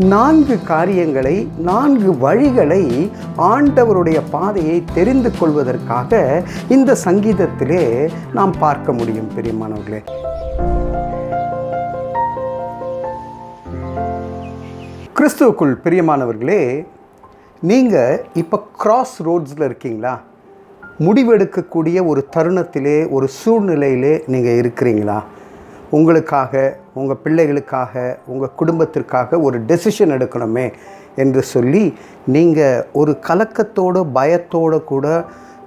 நான்கு காரியங்களை நான்கு வழிகளை ஆண்டவருடைய பாதையை தெரிந்து கொள்வதற்காக இந்த சங்கீதத்திலே நாம் பார்க்க முடியும் பெரியமானவர்களே. கிறிஸ்துவுக்குள் பிரியமானவர்களே நீங்கள் இப்போ கிராஸ் ரோட்ஸில் இருக்கீங்களா? முடிவெடுக்கக்கூடிய ஒரு தருணத்திலே ஒரு சூழ்நிலையிலே நீங்கள் இருக்கிறீங்களா? உங்களுக்காக உங்கள் பிள்ளைகளுக்காக உங்கள் குடும்பத்திற்காக ஒரு டெசிஷன் எடுக்கணுமே என்று சொல்லி நீங்கள் ஒரு கலக்கத்தோடு பயத்தோடு கூட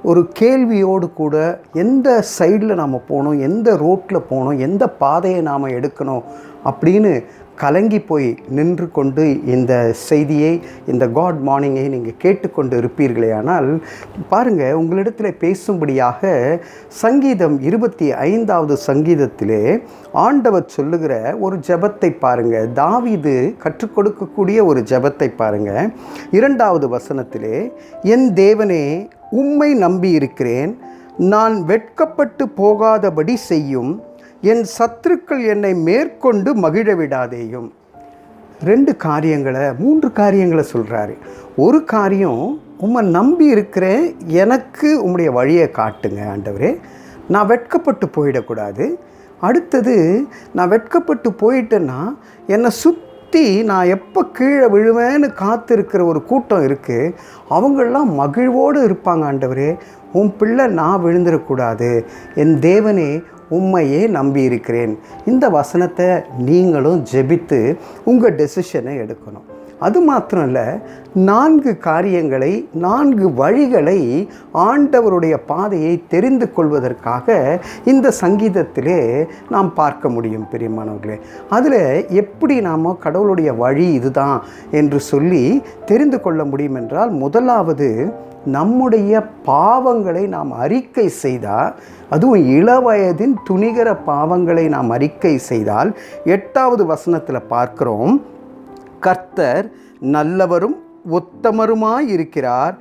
ஒரு கேள்வியோடு கூட எந்த சைடில் நாம் போகணும் எந்த ரோட்டில் போகணும் எந்த பாதையை நாம் எடுக்கணும் அப்படின்னு கலங்கி போய் நின்று கொண்டு இந்த செய்தியை இந்த காட் மார்னிங்கை நீங்கள் கேட்டுக்கொண்டு இருப்பீர்களே ஆனால் பாருங்கள் உங்களிடத்தில் பேசும்படியாக சங்கீதம் இருபத்தி ஐந்தாவது சங்கீதத்திலே ஆண்டவர் சொல்லுகிற ஒரு ஜபத்தை பாருங்கள் தாவிது கற்றுக் கொடுக்கக்கூடிய ஒரு ஜெபத்தை பாருங்கள் இரண்டாவது வசனத்திலே என் தேவனே உம்மை நம்பி இருக்கிறேன் நான் வெட்கப்பட்டு போகாதபடி செய்யும். என் சத்துருக்கள் என்னை மேற்கொண்டு மகிழ விடாதேயும் ரெண்டு காரியங்களை மூன்று காரியங்களை சொல்கிறாரு ஒரு காரியம் உம்மை நம்பி இருக்கிறேன் எனக்கு உம்முடைய வழியை காட்டுங்க ஆண்டவரே. நான் வெட்கப்பட்டு போயிடக்கூடாது. அடுத்தது நான் வெட்கப்பட்டு போயிட்டேன்னா என்னை சுற்றி நான் எப்போ கீழே விழுவேன்னு காத்திருக்கிற ஒரு கூட்டம் இருக்குது அவங்களெலாம் மகிழ்வோடு இருப்பாங்க ஆண்டவரே. உன் பிள்ளை நான் விழுந்துடக்கூடாது என் தேவனே உண்மையே நம்பி இருக்கிறேன் இந்த வசனத்தை நீங்களும் ஜெபித்து உங்கள் டெசிஷனை எடுக்கணும். அது மாத்திரம் இல்லை நான்கு காரியங்களை நான்கு வழிகளை ஆண்டவருடைய பாதையை தெரிந்து கொள்வதற்காக இந்த சங்கீதத்திலே நாம் பார்க்க முடியும் பெரியமானவர்களே. அதில் எப்படி நாம் கடவுளுடைய வழி இதுதான் என்று சொல்லி தெரிந்து கொள்ள முடியும் என்றால் முதலாவது நம்முடைய பாவங்களை நாம் அறிக்கை செய்தால் அதுவும் இளவயதின் துணிகர பாவங்களை நாம் அறிக்கை செய்தால் எட்டாவது வசனத்தில் பார்க்கிறோம் கர்த்தர் நல்லவரும் உத்தமருமாயிருக்கிறார்.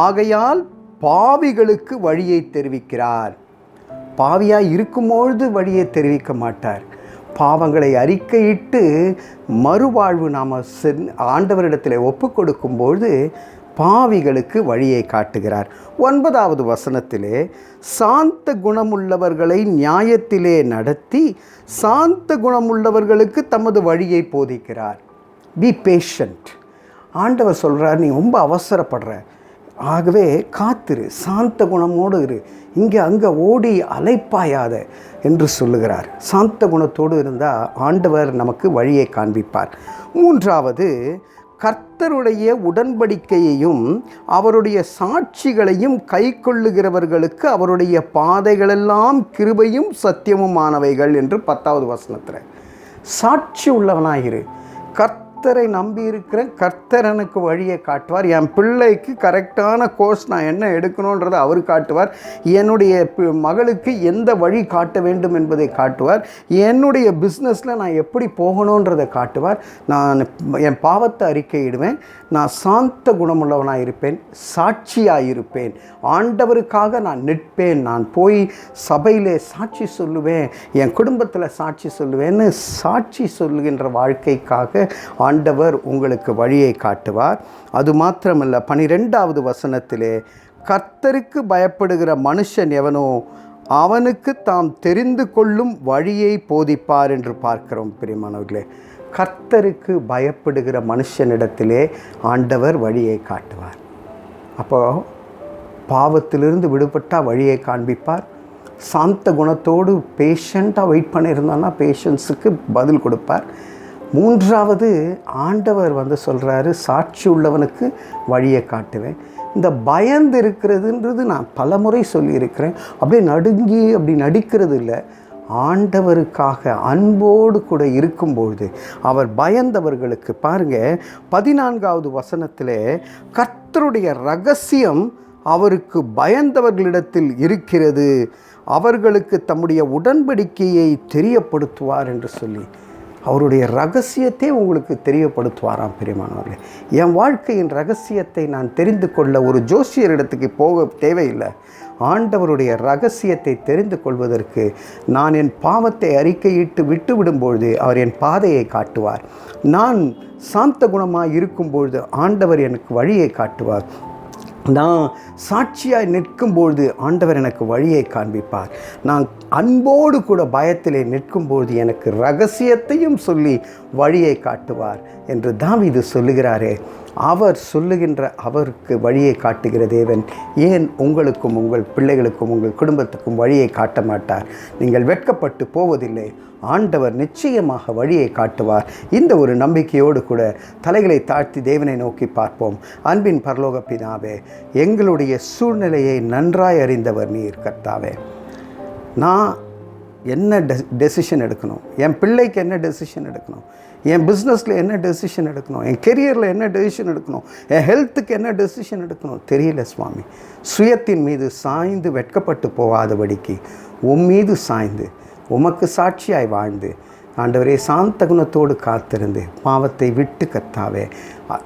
ஆகையால் பாவிகளுக்கு வழியை தெரிவிக்கிறார். பாவியாய் இருக்கும்பொழுது வழியை தெரிவிக்க மாட்டார். பாவங்களை அறிக்கையிட்டு மறுவாழ்வு நாம் சென் ஆண்டவரிடத்தில் ஒப்பு கொடுக்கும்பொழுது பாவிகளுக்கு வழியை காட்டுகிறார். ஒன்பதாவது வசனத்திலே சாந்த குணமுள்ளவர்களை நியாயத்திலே நடத்தி சாந்த குணமுள்ளவர்களுக்கு தமது வழியை போதிக்கிறார். பி பேஷண்ட் ஆண்டவர் சொல்கிறார் நீ ரொம்ப அவசரப்படுற. ஆகவே காத்திரு. சாந்த குணமோடு இரு. இங்கே அங்கே ஓடி அலைப்பாயாத என்று சொல்லுகிறார். சாந்த குணத்தோடு இருந்தால் ஆண்டவர் நமக்கு வழியை காண்பிப்பார். மூன்றாவது கர்த்தருடைய உடன்படிக்கையையும் அவருடைய சாட்சிகளையும் கை கொள்ளுகிறவர்களுக்கு அவருடைய பாதைகளெல்லாம் கிருபையும் சத்தியமுமானவைகள் என்று பத்தாவது வசனத்தில். சாட்சி உள்ளவனாயிரு. கர்த்த கர்த்தரை நம்பி இருக்கிறேன் கர்த்தர் எனக்கு வழியை காட்டுவார். என் பிள்ளைக்கு கரெக்டான கோர்ஸ் நான் என்ன எடுக்கணுன்றதை அவர் காட்டுவார். என்னுடைய மகளுக்கு எந்த வழி காட்ட வேண்டும் என்பதை காட்டுவார். என்னுடைய பிஸ்னஸில் நான் எப்படி போகணுன்றதை காட்டுவார். நான் என் பாவத்தை அறிக்கையிடுவேன். நான் சாந்த குணமுள்ளவனாக இருப்பேன் சாட்சியாக இருப்பேன். ஆண்டவருக்காக நான் நிற்பேன். நான் போய் சபையிலே சாட்சி சொல்லுவேன். என் குடும்பத்தில் சாட்சி சொல்லுவேன்னு சாட்சி சொல்லுகின்ற வாழ்க்கைக்காக ஆண்டவர் உங்களுக்கு வழியை காட்டுவார். அது மாத்திரமல்ல பனிரெண்டாவது வசனத்திலே கர்த்தருக்கு பயப்படுகிற மனுஷன் எவனோ அவனுக்கு தாம் தெரிந்து கொள்ளும் வழியை போதிப்பார் என்று பார்க்கிறோம் பிரியமானவர்களே. கர்த்தருக்கு பயப்படுகிற மனுஷனிடத்திலே ஆண்டவர் வழியை காட்டுவார். அப்போது பாவத்திலிருந்து விடுபட்டால் வழியை காண்பிப்பார். சாந்த குணத்தோடு பேஷண்ட்டாக வெயிட் பண்ணியிருந்தோன்னா பேஷண்ட்ஸுக்கு பதில் கொடுப்பார். மூன்றாவது ஆண்டவர் வந்து சொல்கிறாரு சாட்சி உள்ளவனுக்கு வழியை காட்டுவேன். இந்த பயந்து இருக்கிறதுன்றது நான் பல முறை சொல்லியிருக்கிறேன். அப்படியே நடுங்கி அப்படி நடிக்கிறது இல்லை. ஆண்டவருக்காக அன்போடு கூட இருக்கும்பொழுது அவர் பயந்தவர்களுக்கு பாருங்கள் பதினான்காவது வசனத்தில் கர்த்தருடைய ரகசியம் அவருக்கு பயந்தவர்களிடத்தில் இருக்கிறது. அவர்களுக்கு தம்முடைய உடன்படிக்கையை தெரியப்படுத்துவார் என்று சொல்லி அவருடைய ரகசியத்தை உங்களுக்கு தெரியப்படுத்துவாராம் பெரியமானவர்களே. என் வாழ்க்கையின் ரகசியத்தை நான் தெரிந்து கொள்ள ஒரு ஜோசியரிடத்துக்கு போக தேவையில்லை. ஆண்டவருடைய ரகசியத்தை தெரிந்து கொள்வதற்கு நான் என் பாவத்தை அறிக்கையிட்டு விட்டு விடும்பொழுது அவர் என் பாதையை காட்டுவார். நான் சாந்த குணமாக இருக்கும்பொழுது ஆண்டவர் எனக்கு வழியை காட்டுவார். நான் சாட்சியாய் நிற்கும்பொழுது ஆண்டவர் எனக்கு வழியை காண்பிப்பார். நான் அன்போடு கூட பயத்திலே நிற்கும்பொழுது எனக்கு ரகசியத்தையும் சொல்லி வழியை காட்டுவார் என்று தாவீது சொல்லுகிறாரே. அவர் சொல்லுகின்ற அவருக்கு வழியை காட்டுகிற தேவன். ஏன் உங்களுக்கும் உங்கள் பிள்ளைகளுக்கும் உங்கள் குடும்பத்துக்கும் வழியை காட்ட மாட்டார்? நீங்கள் வெட்கப்பட்டு போவதில்லை. ஆண்டவர் நிச்சயமாக வழியை காட்டுவார். இந்த ஒரு நம்பிக்கையோடு கூட தலைகளை தாழ்த்தி தேவனை நோக்கி பார்ப்போம். அன்பின் பரலோக பிதாவே எங்களுடைய சூழ்நிலையை நன்றாய் அறிந்தவர் நீர் கர்த்தாவே. நான் என்ன டெ டெசிஷன் எடுக்கணும்? என் பிள்ளைக்கு என்ன டெசிஷன் எடுக்கணும்? என் பிஸ்னஸில் என்ன டெசிஷன் எடுக்கணும்? என் கெரியரில் என்ன டெசிஷன் எடுக்கணும்? என் ஹெல்த்துக்கு என்ன டெசிஷன் எடுக்கணும்? தெரியல சுவாமி. சுயத்தின் மீது சாய்ந்து வெட்கப்பட்டு போகாதபடிக்கு உன் மீது சாய்ந்து உமக்கு சாட்சியாய் வாழ்ந்து ஆண்டவரே சாந்த குணத்தோடு காத்திருந்து பாவத்தை விட்டு கர்த்தாவே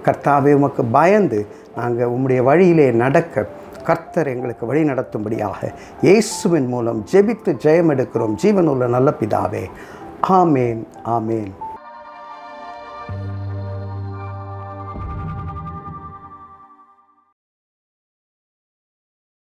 கர்த்தாவே உமக்கு பயந்து நாங்கள் உம்முடைய வழியிலே நடக்க கர்த்தர் எங்களுக்கு வழி நடத்தும்படியாக இயேசுவின் மூலம் ஜெபித்து ஜெயம் எடுக்கிறோம் ஜீவனுள்ள நல்ல பிதாவே. ஆமேன் ஆமேன்.